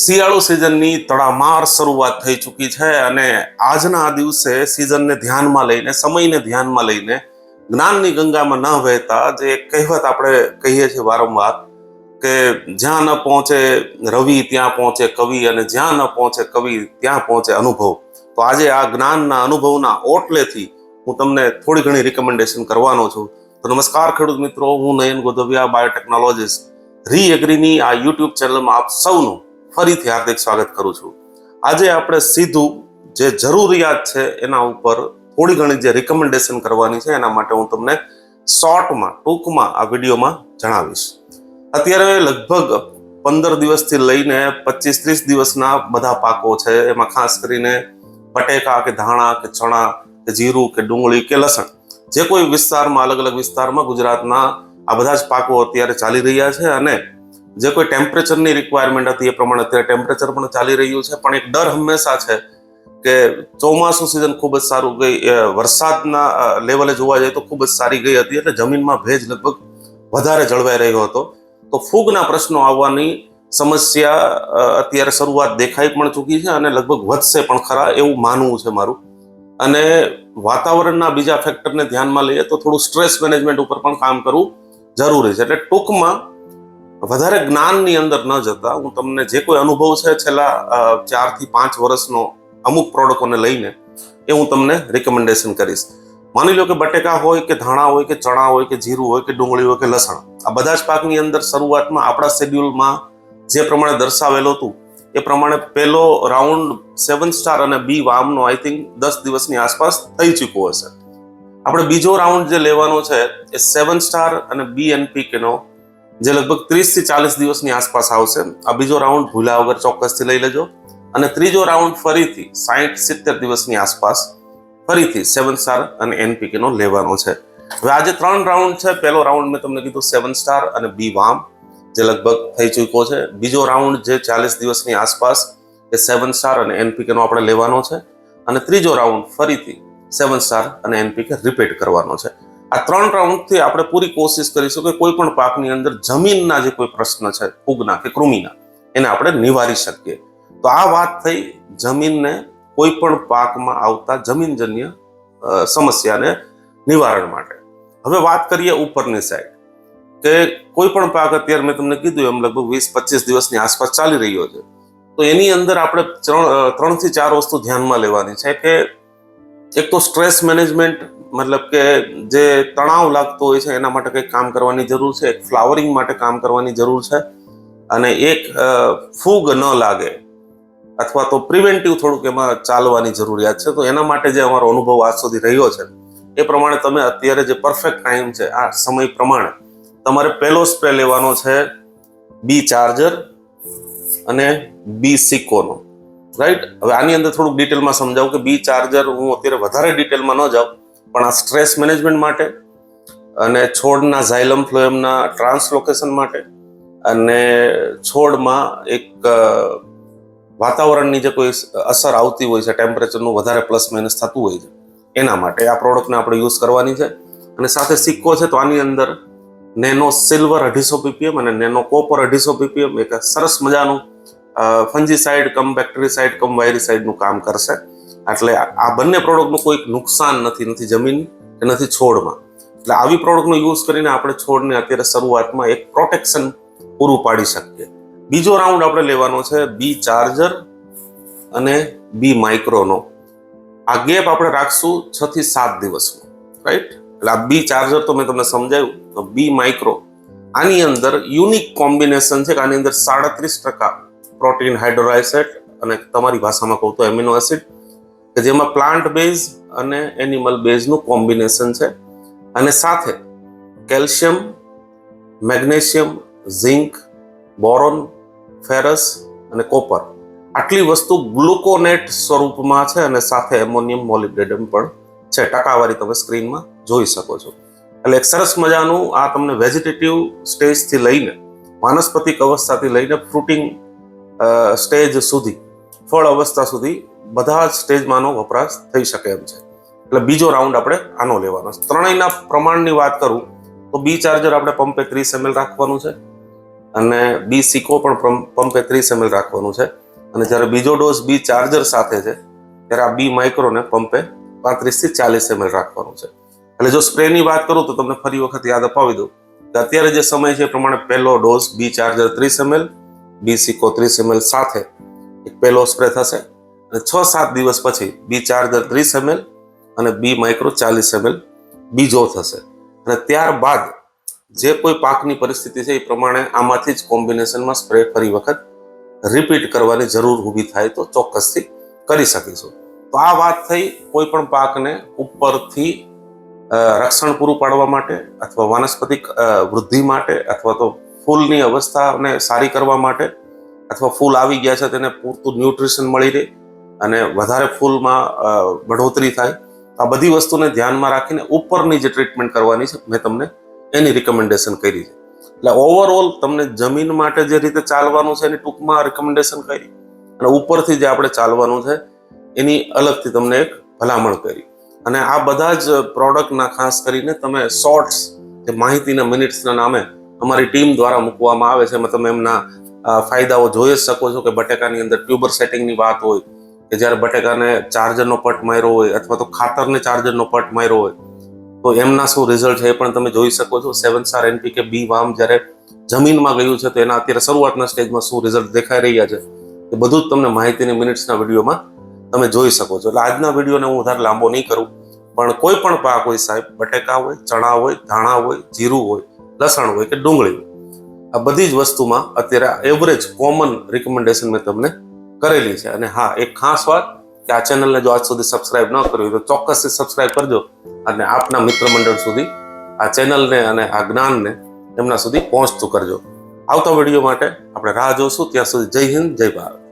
શિયાળુ સિઝનની તડામાર શરૂઆત થઈ ચૂકી છે અને આજના આ દિવસે સિઝનને ધ્યાનમાં લઈને, સમયને ધ્યાનમાં લઈને જ્ઞાનની ગંગામાં ન વહેતા જે કહેવત આપણે કહીએ છીએ વારંવાર કે જ્યાં ન પહોંચે રવિ, ત્યાં પહોંચે કવિ અને જ્યાં ન પહોંચે કવિ, ત્યાં પહોંચે અનુભવ. તો આજે આ જ્ઞાનના અનુભવના ઓટલેથી હું તમને થોડી ઘણી રિકમેન્ડેશન કરવાનો છું. તો નમસ્કાર ખેડૂત મિત્રો, હું નયન ગોધવિયા બાયોટેકનોલોજીસ્ટ રી એગ્રીની આ યુટ્યુબ ચેનલમાં આપ સૌનું ફરીથી હાર્દિક સ્વાગત કરું છું. આજે આપણે સીધું જે જરૂરિયાત છે એના ઉપર થોડી ઘણી જે રિકમેન્ડેશન કરવાની છે, એના માટે હું તમને શોર્ટમાં ટૂંકમાં આ વિડીયોમાં જણાવીશ. અત્યારે લગભગ પંદર દિવસથી લઈને પચીસ ત્રીસ દિવસના બધા પાકો છે, એમાં ખાસ કરીને બટેકા કે ધાણા કે ચણા કે જીરું કે ડુંગળી કે લસણ, જે કોઈ વિસ્તારમાં, અલગ અલગ વિસ્તારમાં ગુજરાતના આ બધા જ પાકો અત્યારે ચાલી રહ્યા છે અને જે કોઈ ટેમ્પરેચરની રિક્વાયરમેન્ટ હતી એ પ્રમાણે અત્યારે ટેમ્પરેચર પણ ચાલી રહ્યું છે, પણ એક ડર હંમેશા છે કે ચોમાસું સિઝન ખૂબ જ સારું ગઈ વરસાદના લેવલે જોવા જાય તો ખૂબ જ સારી ગઈ હતી, એટલે જમીનમાં ભેજ લગભગ વધારે જળવાઈ રહ્યો હતો. તો ફૂગના પ્રશ્નો આવવાની સમસ્યા અત્યારે શરૂઆત દેખાઈ પણ ચૂકી છે અને લગભગ વધશે પણ ખરા એવું માનવું છે મારું. અને વાતાવરણના બીજા ફેક્ટરને ધ્યાનમાં લઈએ તો થોડું સ્ટ્રેસ મેનેજમેન્ટ ઉપર પણ કામ કરવું જરૂરી છે. એટલે ટૂંકમાં વધારે જ્ઞાનની અંદર ન જતા હું તમને જે કોઈ અનુભવ છે છેલ્લા ચારથી પાંચ વર્ષનો અમુક પ્રોડક્ટોને લઈને એ હું તમને રિકમેન્ડેશન કરીશ. માની લો કે બટેકા હોય કે ધાણા હોય કે ચણા હોય કે જીરું હોય કે ડુંગળી હોય કે લસણ, આ બધા જ પાકની અંદર શરૂઆતમાં આપણા શેડ્યુલમાં જે પ્રમાણે દર્શાવેલું હતું, એ પ્રમાણે પહેલો રાઉન્ડ સેવન સ્ટાર અને બી વામનો આઈ થિંક દસ દિવસની આસપાસ થઈ ચૂક્યો હશે. આપણે બીજો રાઉન્ડ જે લેવાનો છે એ સેવન સ્ટાર અને બી એનપીકેનો જે લગભગ ત્રીસથી ચાલીસ દિવસની આસપાસ આવશે. આ બીજો રાઉન્ડ ભૂલ્યા વગર ચોક્કસથી લઈ લેજો. અને ત્રીજો રાઉન્ડ ફરીથી સાહીઠ સિત્તેર દિવસની આસપાસ ફરીથી સેવન સ્ટાર અને એનપીકેનો લેવાનો છે. હવે આજે ત્રણ રાઉન્ડ છે. પહેલો રાઉન્ડ મેં તમને કીધું સેવન સ્ટાર અને બી વામ, જે લગભગ થઈ ચૂક્યો છે. બીજો રાઉન્ડ જે ચાલીસ દિવસની આસપાસ એ સેવન સ્ટાર અને એનપીકેનો આપણે લેવાનો છે. અને ત્રીજો રાઉન્ડ ફરીથી સેવન સ્ટાર અને એનપીકે રિપીટ કરવાનો છે. આ ત્રણ રાઉન્ડથી આપણે પૂરી કોશિશ કરીશું કે કોઈ પણ પાકની અંદર જમીનના જે કોઈ પ્રશ્ન છે, ફૂગના કે કૃમિના, એને આપણે નિવારી શકીએ. તો આ વાત થઈ જમીનને કોઈ પણ પાકમાં આવતા જમીનજન્ય સમસ્યાને નિવારણ માટે. હવે વાત કરીએ ઉપરની સાઈડ કે કોઈ પણ પાક અત્યારે મેં તમને કીધું એમ લગભગ વીસ પચીસ દિવસની આસપાસ ચાલી રહ્યો છે. તો એની અંદર આપણે ત્રણ ત્રણથી ચાર વસ્તુ ધ્યાનમાં લેવાની છે કે એક તો સ્ટ્રેસ મેનેજમેન્ટ, મતલબ કે જે તણાવ લાગતો હોય છે, એના માટે કંઈક કામ કરવાની જરૂર છે, એક ફ્લાવરિંગ માટે કામ કરવાની જરૂર છે. અને એક ફૂગ ન લાગે, અથવા તો પ્રિવેન્ટિવ થોડુંક એમાં ચાલવાની જરૂરિયાત છે. તો એના માટે જે અમારો અનુભવ આજ સુધી રહ્યો છે, એ પ્રમાણે તમે અત્યારે જે પરફેક્ટ ટાઈમ છે, આ સમય પ્રમાણે તમારે પહેલો સ્પ્રે લેવાનો છે બી ચાર્જર અને બી સિકોનો રાઈટ હવે આની અંદર થોડુંક ડિટેલમાં સમજાવું કે બી ચાર્જર હું અત્યારે વધારે ડિટેલમાં ન જાઉં, પણ આ સ્ટ્રેસ મેનેજમેન્ટ માટે અને છોડના ઝાયલમ ફ્લોએમના ટ્રાન્સલોકેશન માટે અને છોડમાં એક વાતાવરણની જે કોઈ અસર આવતી હોય છે ટેમ્પરેચરનું વધારે પ્લસ માઇનસ થતું હોય છે, એના માટે આ પ્રોડક્ટને આપણે યુઝ કરવાની છે. અને સાથે સિક્કો છે, તો આની અંદર નેનો સિલ્વર અઢીસો પીપીએમ અને નેનો કોપર અઢીસો પીપીએમ એક સરસ મજાનું ફંજીસાઇડ કમ, બેક્ટેરિસાઇડ કમ, વાયરીસાઇડનું કામ કરશે. એટલે આ બંને પ્રોડક્ટનું કોઈ નુકસાન નથી નથી જમીન કે નથી છોડમાં. એટલે આવી પ્રોડક્ટનો યુઝ કરીને આપણે છોડને અત્યારે શરૂઆતમાં એક પ્રોટેક્શન પૂરું પાડી શકીએ. બીજો રાઉન્ડ આપણે લેવાનો છે બી ચાર્જર અને બી માઇક્રોનો. આ ગેપ આપણે રાખશું છ થી સાત દિવસનો રાઈટ એટલે આ બી ચાર્જર તો મેં તમને સમજાવ્યું તો બી માઇક્રો. આની અંદર યુનિક કોમ્બિનેશન છે કે આની અંદર સાડત્રીસ ટકા પ્રોટીન હાઇડ્રોલાઇસેટ અને તમારી ભાષામાં કહું તો એમિનો એસિડ, કે જેમાં પ્લાન્ટ બેઝ અને એનિમલ બેઝનું કોમ્બિનેશન છે. અને સાથે calcium, magnesium, zinc, boron, ferrous અને કોપર. આટલી વસ્તુ ગ્લુકોનેટ સ્વરૂપમાં છે અને સાથે એમોનિયમ મોલિબ્ડેડમ પણ છે. ટકાવારી તમે સ્ક્રીનમાં જોઈ શકો છો. એટલે એક સરસ મજાનું આ તમને વેજીટેટિવ સ્ટેજથી લઈને, વાનસ્પતિક અવસ્થાથી લઈને ફ્રૂટિંગ સ્ટેજ સુધી, ફળ અવસ્થા સુધી બધા જ સ્ટેજમાંનો વપરાશ થઈ શકે એમ છે. એટલે બીજો રાઉન્ડ આપણે આનો લેવાનો છે. ત્રણેયના પ્રમાણની વાત કરું, તો બી ચાર્જર આપણે પંપે ત્રીસ એમએલ રાખવાનું છે અને બી સિકો પણ પંપ- ત્રીસ એમએલ રાખવાનું છે. અને જ્યારે બીજો ડોઝ બી ચાર્જર સાથે છે, ત્યારે આ બી માઇક્રોને પંપે પાંત્રીસથી ચાલીસ એમએલ રાખવાનું છે. એટલે જો સ્પ્રેની વાત કરું, તો તમને ફરી વખત યાદ અપાવી દઉં કે અત્યારે જે સમય છે એ પ્રમાણે પહેલો ડોઝ બી ચાર્જર ત્રીસ એમએલ બી સિકો ત્રીસ એમએલ સાથે એક પહેલો સ્પ્રે થશે. અને છ સાત દિવસ પછી બી ચાર્જર ત્રીસ એમએલ અને બી માઇક્રો ચાલીસ એમએલ બીજો થશે. અને ત્યારબાદ જે કોઈ પાકની પરિસ્થિતિ છે એ પ્રમાણે આમાંથી જ કોમ્બિનેશનમાં સ્પ્રે ફરી વખત રિપીટ કરવાની જરૂર ઊભી થાય તો ચોક્કસથી કરી શકીશું. તો આ વાત થઈ કોઈ પણ પાકને ઉપરથી રક્ષણ પૂરું પાડવા માટે અથવા વાનસ્પતિક વૃદ્ધિ માટે અથવા તો ફૂલની અવસ્થાને સારી કરવા માટે અથવા ફૂલ આવી ગયા છે તેને પૂરતું ન્યુટ્રિશન મળી રહે અને વધારે ફૂલમાં બઢોતરી થાય. આ બધી વસ્તુને ધ્યાનમાં રાખીને ઉપરની જે ટ્રીટમેન્ટ કરવાની છે મેં તમને એની રિકમેન્ડેશન કરી છે. એટલે ઓવરઓલ તમને જમીન માટે જે રીતે ચાલવાનું છે એની ટૂંકમાં રિકમેન્ડેશન કરી અને ઉપરથી જે આપણે ચાલવાનું છે એની અલગથી તમને એક ભલામણ કરી. અને આ બધા જ પ્રોડક્ટના ખાસ કરીને તમે શોર્ટ્સ જે માહિતીના મિનિટ્સના નામે અમારી ટીમ દ્વારા મૂકવામાં આવે છે. એમાં તમે એમના ફાયદાઓ જોઈ જ શકો છો કે બટેકાની અંદર ટ્યુબર સેટિંગની વાત હોય કે જ્યારે બટેકાને ચાર્જરનો પટ માર્યો હોય અથવા તો ખાતરને ચાર્જરનો પટ માર્યો હોય, તો એમના શું રિઝલ્ટ છે એ પણ તમે જોઈ શકો છો. સેવન સ્ટાર એનપીકે બી વામ જ્યારે જમીનમાં ગયું છે તો એના અત્યારે શરૂઆતના સ્ટેજમાં શું રિઝલ્ટ દેખાઈ રહ્યા છે એ બધું જ તમને માહિતીની મિનિટ્સના વિડીયોમાં તમે જોઈ શકો છો. એટલે આજના વિડીયોને હું વધારે લાંબો નહીં કરું. પણ કોઈ પણ પાક હોય સાહેબ, બટેકા હોય, ચણા હોય, ધાણા હોય, જીરું હોય લસણ હોય કે ડુંગળી આ બધી જ વસ્તુમાં અત્યારે એવરેજ કોમન રિકમેન્ડેશન મેં તમને કરેલી છે. અને હા, એક ખાસ વાત કે આ ચેનલને જો આજ સુધી સબસ્ક્રાઇબ ન કરી હોય તો ચોક્કસથી સબસ્ક્રાઇબ કરજો અને આપના મિત્ર મંડળ સુધી આ ચેનલને અને આ જ્ઞાનને એમના સુધી પહોંચતું કરજો. આવતા વીડિયો માટે આપણે રાહ જોશું. ત્યાં સુધી જય હિન્દ, જય ભારત.